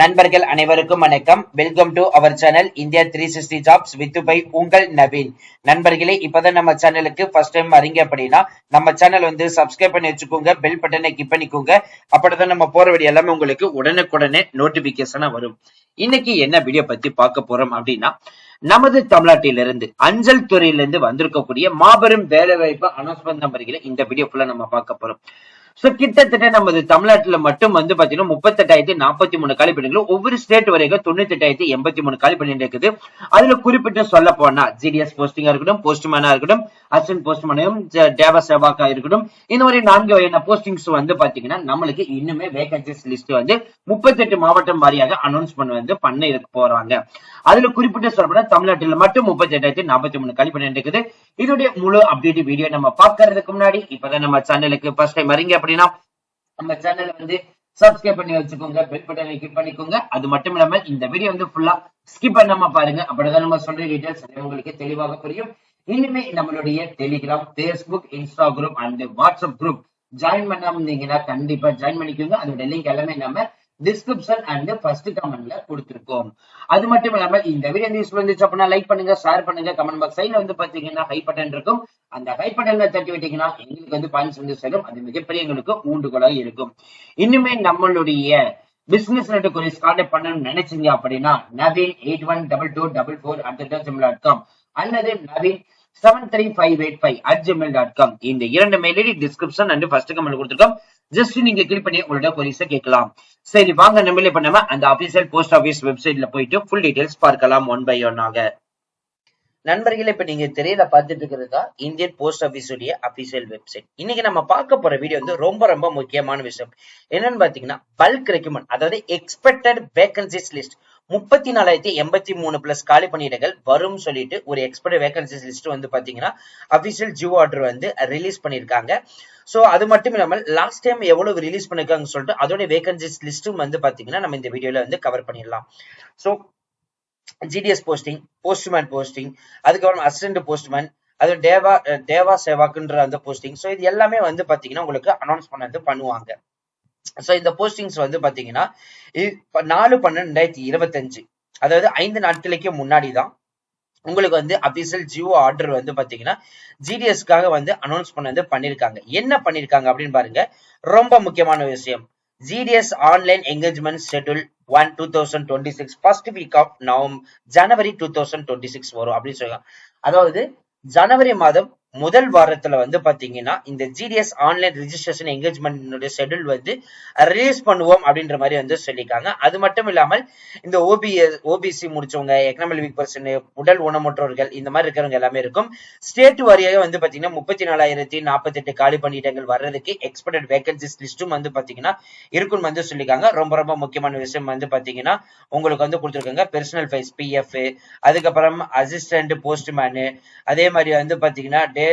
நண்பர்கள் அனைவருக்கும் வணக்கம். Welcome to our channel India three sixty jobs with by உங்கள் நவீன். நண்பர்களே இப்பதான் நம்ம சேனலுக்கு ஃபர்ஸ்ட் டைம் வரீங்க அப்படின்னா நம்ம சேனல் வந்து சப்ஸ்கிரைப் பண்ணி வச்சுக்கோங்க பெல் பட்டனை கிளிக் பண்ணிக்கோங்க. அப்படிதான் நம்ம போற வழி எல்லாமே உங்களுக்கு உடனுக்குடனே நோட்டிபிகேஷனா வரும். இன்னைக்கு என்ன வீடியோ பத்தி பார்க்க போறோம் அப்படின்னா நமது தமிழ்நாட்டிலிருந்து அஞ்சல் துறையிலிருந்து வந்திருக்கக்கூடிய மாபெரும் வேலை வாய்ப்பு அனௌன்ஸ்மெண்ட் நம்பர்களை இந்த வீடியோ ஃபுல்லா நம்ம பார்க்க போறோம். சோ கிட்டத்தட்ட நமது தமிழ்நாட்டுல மட்டும் வந்து பாத்தீங்கன்னா முப்பத்தெட்டாயிரத்தி நாற்பத்தி மூணு காலி பணிகளும் ஒவ்வொரு ஸ்டேட் வரைக்கும் தொண்ணூத்தி எட்டாயிரத்தி எண்பத்தி மூணு காலி பண்ணி இருக்குது. அதுல குறிப்பிட்டு சொல்ல போனா ஜிடிஎஸ் போஸ்டிங்கா இருக்கட்டும் போஸ்ட்மேனா இருக்கட்டும் அசிஸ்டன்ட் போஸ்ட்மேனையும் டேவா சேவாக்கா இருக்கட்டும் இந்த மாதிரி நான்கு வகையான போஸ்டிங்ஸ் வந்து பாத்தீங்கன்னா நம்மளுக்கு இன்னுமே வேகன்சிஸ் லிஸ்ட் வந்து முப்பத்தெட்டு மாவட்டம் வாரியாக அனௌன்ஸ்மெண்ட் வந்து பண்ண இருக்க போறாங்க. அதுல குறிப்பிட்டு சொல்லப்போனா தமிழ்நாட்டில் மட்டும் முப்பத்தி எட்டாயிரத்தி நாற்பத்தி மூணு காலி இருக்குது. இதோடைய முழு அப்டேட் வீடியோ நம்ம பாக்குறதுக்கு முன்னாடி இப்பதான் நம்ம சேனலுக்கு ஃபர்ஸ்ட் டைம் வரீங்க அப்படின்னா நம்ம சேனல் வந்து சப்ஸ்கிரைப் பண்ணி வச்சுக்கோங்க பெல் பட்டனை கிளிக் பண்ணிக்கோங்க. அது மட்டும் இல்லாம இந்த வீடியோ வந்து ஃபுல்லா ஸ்கிப் பண்ணாம பாருங்க. அப்படிதான் நம்ம சொல்ற டீடைல்ஸ் உங்களுக்கு தெளிவாக புரியும். இனிமே நம்மளுடைய Telegram Facebook group and WhatsApp group join பண்ணாம இருந்தீங்கன்னா கண்டிப்பா ஜாயின் பண்ணிக்கோங்க. அதோட லிங்க் எல்லாமே நம்ம டிஸ்கிரிப்ஷன் அண்ட் ஃபர்ஸ்ட் கமெண்ட்ல கொடுத்துருக்கோம். அது மட்டும் இல்லாம இந்த வீடியோ நியூஸ் வந்துச்சு அப்படின்னா லைக் பண்ணுங்க ஷேர் பண்ணுங்க கமெண்ட் பாக்ஸ் சைட்ல வந்து பாத்தீங்கன்னா ஹை பட்டன் இருக்கும். அந்த ஹை பட்டன்ல தட்டி விட்டீங்கன்னா எங்களுக்கு வந்து பாயிண்ட்ஸ் வந்து சேரும். அது மிகப்பெரிய எங்களுக்கு ஊண்டுகோலாக இருக்கும். இன்னுமே நம்மளுடைய பிசினஸ் நெட் கொரிஸ் கான்டாக்ட் பண்ணணும்னு நினைச்சீங்க அப்படின்னா Naveen eight one double two double four at dot com அல்லது Naveen seven three five eight five at Gmail dot com இந்த இரண்டு mail ID description and first comment கொடுத்துருக்கோம். ஜஸ்ட் நீங்க கிளிக் பண்ணி உங்களோட கொரிஸ கேட்கலாம். சரி வாங்க நம்மளே பண்ணாம அந்த அபிஷியல் போஸ்ட் ஆபீஸ் வெப்சைட்ல போயிட்டு ஃபுல் டீடைல்ஸ் பார்க்கலாம் ஒன் பை ஒன் ஆக. நண்பர்களே இப்ப நீங்க திரையில பார்த்துட்டு இருக்கிறது தான் இந்தியன் போஸ்ட் ஆபீஸ் உடைய அபிஷியல் வெப்சைட் இன்னைக்கு நம்ம பார்க்க போற வீடியோ வந்து ரொம்ப ரொம்ப முக்கியமான விஷயம். என்னன்னு பாத்தீங்கன்னா பல்க் ரெக்கமெண்ட் அதாவது எக்ஸ்பெக்டட் வேகன்சிஸ் லிஸ்ட் முப்பத்தி நாலாயிரத்தி எண்பத்தி மூணு பிளஸ் காலி பணியிடங்கள் வரும் சொல்லிட்டு ஒரு எக்ஸ்பர்ட் வேகன்சிஸ் லிஸ்ட் வந்து பாத்தீங்கன்னா அபிஷியல் ஜியோ ஆர்டர் வந்து ரிலீஸ் பண்ணியிருக்காங்க ஸோ அது மட்டும் இல்லாமல் லாஸ்ட் டைம் எவ்வளவு ரிலீஸ் பண்ணிருக்காங்கன்னு சொல்லிட்டு அதோட வேகன்சிஸ் லிஸ்ட்டும் வந்து பாத்தீங்கன்னா நம்ம இந்த வீடியோல வந்து கவர் பண்ணிடலாம். So GDS posting postman posting அதுக்கப்புறம் அசிஸ்டன்ட் போஸ்ட்மேன் அது டேவா டேவா சேவாக்குன்ற அந்த போஸ்டிங் ஸோ இது எல்லாமே வந்து பாத்தீங்கன்னா உங்களுக்கு அனௌன்ஸ் பண்ணது பண்ணுவாங்க. ஸோ இந்த போஸ்டிங்ஸ் வந்து பாத்தீங்கன்னா நாலு பன்னெண்டு ரெண்டாயிரத்தி இருபத்தஞ்சு. அதாவது ஐந்து நாட்களுக்கு முன்னாடி தான் உங்களுக்கு வந்து அபிஷியல் ஜியோ ஆர்டர் வந்து பாத்தீங்கன்னா ஜிடிஎஸ்க்காக வந்து அனௌன்ஸ் பண்ணது பண்ணிருக்காங்க. என்ன பண்ணிருக்காங்க அப்படின்னு பாருங்க. ரொம்ப முக்கியமான விஷயம். GDS online engagement schedule one two thousand twenty six first week of Navam January two thousand twenty six வரும் அப்படின்னு சொல்லுவாங்க அதாவது ஜனவரி மாதம் முதல் வாரத்துல வந்து பாத்தீங்கன்னா இந்த GDS online registration engagement schedule வந்து ரிலீஸ் பண்ணுவோம் அப்படின்ற மாதிரி வந்து சொல்லியிருக்காங்க. அது மட்டும் இல்லாமல் இந்த ஓபிஎஸ் ஓபிசி முடிச்சவங்க எக்கனாமிக் வீக் பர்சன் உடல் ஊனமுற்றோர்கள் இந்த மாதிரி இருக்கிறவங்க எல்லாமே இருக்கும். ஸ்டேட் வாரியாக வந்து பாத்தீங்கன்னா முப்பத்தி நாலாயிரத்தி நாற்பத்தி எட்டு காலி பணியிடங்கள் வர்றதுக்கு எக்ஸ்பெக்டட் வேகன்சிஸ் லிஸ்ட்டும் வந்து பாத்தீங்கன்னா இருக்குன்னு வந்து சொல்லியிருக்காங்க. ரொம்ப ரொம்ப முக்கியமான விஷயம் வந்து பாத்தீங்கன்னா உங்களுக்கு வந்து கொடுத்துருக்காங்க. பெர்சனல் ஃபைஸ் பிஎஃப் அதுக்கப்புறம் அசிஸ்டன்ட் போஸ்ட்மேனு அதே மாதிரி வந்து பாத்தீங்கன்னா டே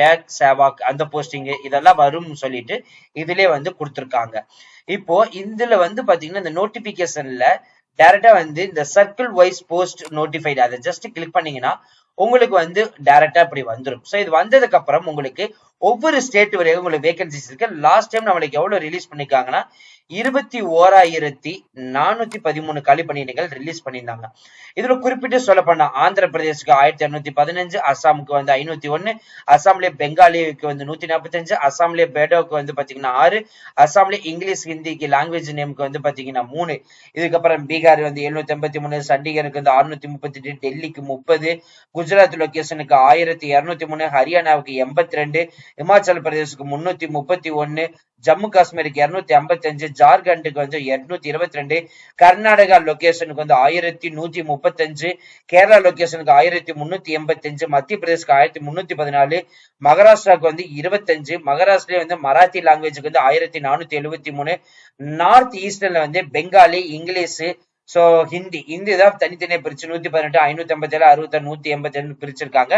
டேக் சேவாக் அந்த போஸ்டிங் இதெல்லாம் வரும்னு சொல்லிட்டு இதுலயே வந்து கொடுத்துருக்காங்க. இப்போ இதுல வந்து பாத்தீங்கன்னா இந்த நோட்டிபிகேஷன்ல டேரக்டா வந்து இந்த சர்க்கிள் வைஸ் போஸ்ட் நோட்டிஃபைடு அதை ஜஸ்ட் கிளிக் பண்ணீங்கன்னா உங்களுக்கு வந்து டேரக்டா இப்படி வந்துடும் ஸோ இது வந்ததுக்கு அப்புறம் உங்களுக்கு ஒவ்வொரு ஸ்டேட் வரையும் உங்களுக்கு வேகன்சிஸ் இருக்கு. லாஸ்ட் டைம் நம்மளுக்கு எவ்வளவு ரிலீஸ் பண்ணிருக்காங்கன்னா இருபத்தி ஓராயிரத்தி நானூத்தி பதிமூணு காலி பணியிடங்கள் ரிலீஸ் பண்ணியிருந்தாங்க. இதுல குறிப்பிட்டு சொல்ல போனா ஆந்திர பிரதேசுக்கு ஆயிரத்தி இருநூத்தி பதினஞ்சு அசாமுக்கு வந்து ஐநூத்தி ஒன்னு அசாம்லயே பெங்காலிக்கு வந்து நூத்தி நாற்பத்தஞ்சு அசாம்லயே பேடோக்கு வந்து பாத்தீங்கன்னா ஆறு அசாம்லயே இங்கிலீஷ் ஹிந்திக்கு லாங்குவேஜ் நேமுக்கு வந்து பாத்தீங்கன்னா மூணு. இதுக்கப்புறம் பீகார் வந்து எழுநூத்தி எண்பத்தி மூணு சண்டிகருக்கு வந்து அறுநூத்தி முப்பத்தி எட்டு டெல்லிக்கு முப்பது குஜராத் லொகேஷனுக்கு ஆயிரத்தி இருநூத்தி மூணு ஹரியானாவுக்கு எண்பத்தி ரெண்டு இமாச்சல பிரதேசுக்கு முன்னூத்தி முப்பத்தி ஒன்னு ஜம்மு காஷ்மீருக்கு இருநூத்தி ஐம்பத்தி அஞ்சு ஜார்க்கண்டுக்கு வந்து இருநூத்தி இருபத்தி ரெண்டு கர்நாடகா லொகேஷனுக்கு வந்து ஆயிரத்தி நூத்தி முப்பத்தஞ்சு கேரளா லொகேஷனுக்கு ஆயிரத்தி முன்னூத்தி எண்பத்தி அஞ்சு மத்திய பிரதேசுக்கு ஆயிரத்தி முன்னூத்தி பதினாலு மகாராஷ்டிராவுக்கு வந்து இருபத்தஞ்சு மகாராஷ்டிரா வந்து மராத்தி லாங்குவேஜுக்கு வந்து ஆயிரத்தி நானூத்தி எழுபத்தி மூணு நார்த் ஈஸ்டர்ல வந்து பெங்காலி இங்கிலீஷ் சோ ஹிந்தி ஹிந்தி தான் தனித்தனியா பிரிச்சு நூத்தி பதினெட்டு ஐநூத்தி ஐம்பத்தி ஏழு அறுபத்தி நூத்தி எண்பத்தி ஏழு பிரிச்சிருக்காங்க.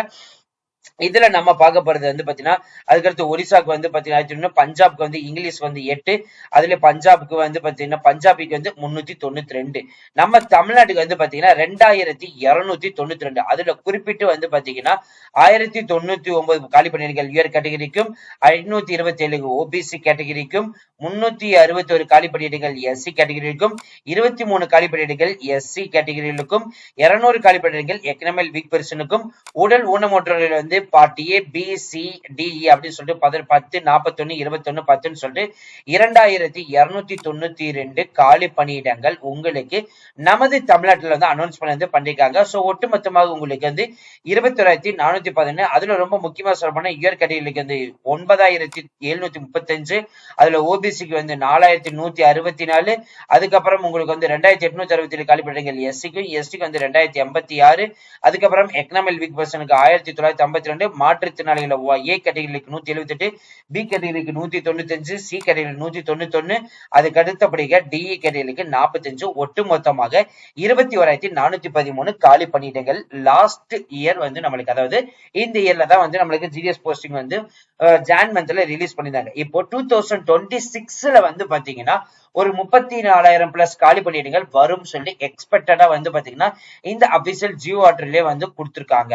இதுல நம்ம பார்க்க போறது வந்து பாத்தீங்கன்னா அதுக்கடுத்து ஒரிசாக்கு வந்து பாத்தீங்கன்னா பஞ்சாப்க்கு வந்து இங்கிலீஷ் வந்து எட்டு அதுல பஞ்சாப்க்கு வந்து பாத்தீங்கன்னா பஞ்சாபிக்கு வந்து முன்னூத்தி தொண்ணூத்தி ரெண்டு. நம்ம தமிழ்நாட்டுக்கு வந்து பாத்தீங்கன்னா ரெண்டாயிரத்தி இருநூத்தி தொண்ணூத்தி ரெண்டு. அதுல குறிப்பிட்டு வந்து பாத்தீங்கன்னா ஆயிரத்தி தொண்ணூத்தி ஒன்பது காலி பணியிடங்கள் உயர் கேட்டகரிக்கும் ஐநூத்தி இருபத்தி ஏழு ஓபிசி கேட்டகரிக்கும் முன்னூத்தி அறுபத்தி ஒரு காலி பணியிடங்கள் எஸ்சி கேட்டகரிக்கும் இருபத்தி மூணு காலி பணியிடங்கள் எஸ்சி கேட்டகரிகளுக்கும் இருநூறு காலி பணியிடங்கள் எக்கனாமிக் வீக் பெர்சனுக்கும் உடல் ஊனமுற்றவர்கள் வந்து பார்ட் ஏ பிசிடிஇ அப்படின்னு சொல்லிட்டு பத பத்து நாற்பத்தொன்னு இருபத்தொன்னு பத்துன்னு சொல்லிட்டு இரண்டாயிரத்தி இருநூத்தி தொண்ணூத்தி ரெண்டு காலி பணியிடங்கள் உங்களுக்கு நமது தமிழ்நாட்டில் வந்து அனௌன்ஸ் பண்ணி வந்து பண்ணிருக்காங்க. ஸோ ஒட்டுமொத்தமாக உங்களுக்கு வந்து இருபத்தொராயிரத்தி நானூத்தி பதினொன்னு அதுல ரொம்ப முக்கியமா சொல்ல போனா வந்து ஒன்பதாயிரத்தி எழுநூத்தி முப்பத்தஞ்சு அதுல ஓபிசிக்கு வந்து நாலாயிரத்தி நூத்தி அறுபத்தி நாலு அதுக்கப்புறம் உங்களுக்கு வந்து ரெண்டாயிரத்தி எட்நூத்தி அறுபத்தி ஏழு காலி பணியிடங்கள் எஸ்சிக்கும் எஸ்டிக்கு வந்து ரெண்டாயிரத்தி எண்பத்தி ஆறு அதுக்கப்புறம் எக்கனாமிக் வீக் பர்சனுக்கு ஆயிரத்தி தொள்ளாயிரத்தி ஐம்பத்தி ரெண்டு மாற்றுத்திறனாளிகள் ஏ கேட்டகரிக்கு நூத்தி எழுபத்தி எட்டு பி கேட்டகரிக்கு நூத்தி தொண்ணூத்தி அஞ்சு சி கேட்டகரி நூத்தி தொண்ணூத்தி ஒன்னு அதுக்கு அடுத்தபடியாக டிஇ கேட்டகரிக்கு நாற்பத்தஞ்சு ஒட்டு மொத்தமாக இருபத்தி ஓராயிரத்தி நானூத்தி பதிமூணு காலி பணியிடங்கள் லாஸ்ட் இயர் வந்து நம்மளுக்கு அதாவது இந்த இயர்ல தான் வந்து நம்மளுக்கு ஜிடிஎஸ் போஸ்டிங் வந்து ஜான் மந்த்ல ரிலீஸ் பண்ணிருந்தாங்க இப்போ டூ தௌசண்ட் டுவெண்ட்டி சிக்ஸ்ல வந்து பாத்தீங்கன்னா ஒரு முப்பத்தி நாலாயிரம் பிளஸ் காலி பணியிடங்கள் வரும் சொல்லி எக்ஸ்பெக்டடா வந்து பாத்தீங்கன்னா இந்த அபிஷியல் ஜியோ ஆர்டர்லயே வந்து கொடுத்துருக்காங்க.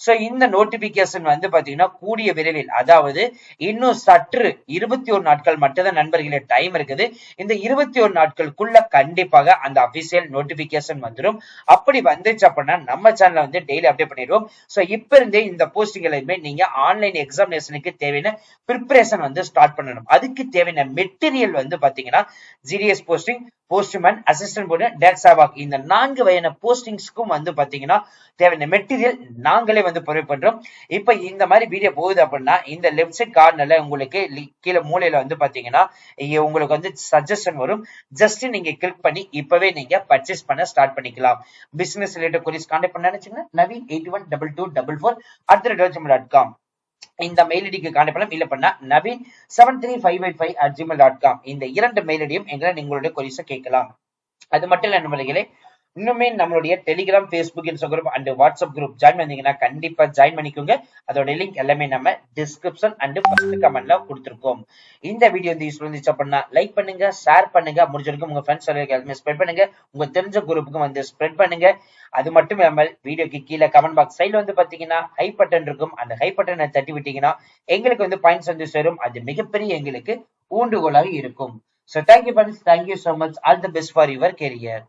சோ இந்த நோட்டிபிகேஷன் நோட்டிபிகேஷன் வந்து பாத்தீங்கன்னா கூடிய விரைவில் அதாவது இன்னும் சற்று இருபத்தி ஒரு நாட்கள் மட்டும்தான் நண்பர்களே டைம் இருக்குது. இந்த இருபத்தி ஒரு நாட்களுக்குள்ள கண்டிப்பாக அந்த அபிஷியல் நோட்டிபிகேஷன் வந்துடும் அப்படி வந்துச்சு அப்படின்னா நம்ம சேனல்ல வந்து டெய்லி அப்டேட் பண்ணிடுவோம். சோ இப்ப இருந்தே இந்த போஸ்டிங் எல்லாமே நீங்க ஆன்லைன் எக்ஸாமினேஷனுக்கு தேவையான ப்ரிப்பரேஷன் வந்து ஸ்டார்ட் பண்ணணும். அதுக்கு தேவையான மெட்டீரியல் வந்து பாத்தீங்கன்னா GDS posting postman assistant board டேக்ஸாவாக் இந்த நான்கு வகையான போஸ்டிங்ஸ்க்கும் வந்து பாத்தீங்கன்னா தேவையான மெட்டீரியல் நாங்களே வந்து ப்ரொவைட் பண்றோம். இப்ப இந்த மாதிரி வீடியோ போகுது அப்படின்னா இந்த லெஃப்ட் சைட் கார்னர்ல உங்களுக்கு கீழே மூலையில வந்து பாத்தீங்கன்னா உங்களுக்கு வந்து சஜஷன் வரும். ஜஸ்ட் நீங்க கிளிக் பண்ணி இப்பவே நீங்க பர்ச்சேஸ் பண்ண ஸ்டார்ட் பண்ணிக்கலாம். பிசினஸ் ரிலேட்டட் கொரிஸ் கான்டாக்ட் பண்ண நினைச்சீங்கன்னா Naveen eight one double two double four at dot com இந்த மெயில் ஐடிக்கு கான்டாக்ட் பண்ணலாம். பண்ணா Naveen seven three five eight five at Gmail dot com இந்த இரண்டு மெயில் ஐடியும் எங்களை நீங்களுடைய கொரிஸை கேட்கலாம். அது மட்டும் இல்லை நண்பர்களே இன்னுமே நம்மளுடைய Telegram Facebook Instagram and WhatsApp group join பண்ணீங்கன்னா கண்டிப்பா ஜாயின் பண்ணிக்கோங்க. அதோட லிங்க் எல்லாமே நம்ம டிஸ்கிரிப்ஷன் அண்ட் ஃபர்ஸ்ட் கமெண்ட்ல கொடுத்துருக்கோம். இந்த வீடியோ வந்து யூஸ் இருந்துச்சு அப்படின்னா லைக் பண்ணுங்க ஷேர் பண்ணுங்க. முடிஞ்சிருக்கும் உங்க ஃப்ரெண்ட்ஸ் எல்லாமே ஸ்ப்ரெட் பண்ணுங்க. உங்க தெரிஞ்ச குரூப்புக்கும் வந்து ஸ்ப்ரெட் பண்ணுங்க. அது மட்டும் இல்லாமல் வீடியோக்கு கீழே கமெண்ட் பாக்ஸ் சைட்ல வந்து பாத்தீங்கன்னா ஹை பட்டன் இருக்கும். அந்த ஹை பட்டனை தட்டி விட்டீங்கன்னா எங்களுக்கு வந்து பாயிண்ட்ஸ் வந்து சேரும். அது மிகப்பெரிய எங்களுக்கு ஊண்டுகோலாக இருக்கும். So thank you friends thank you so much all the best for your career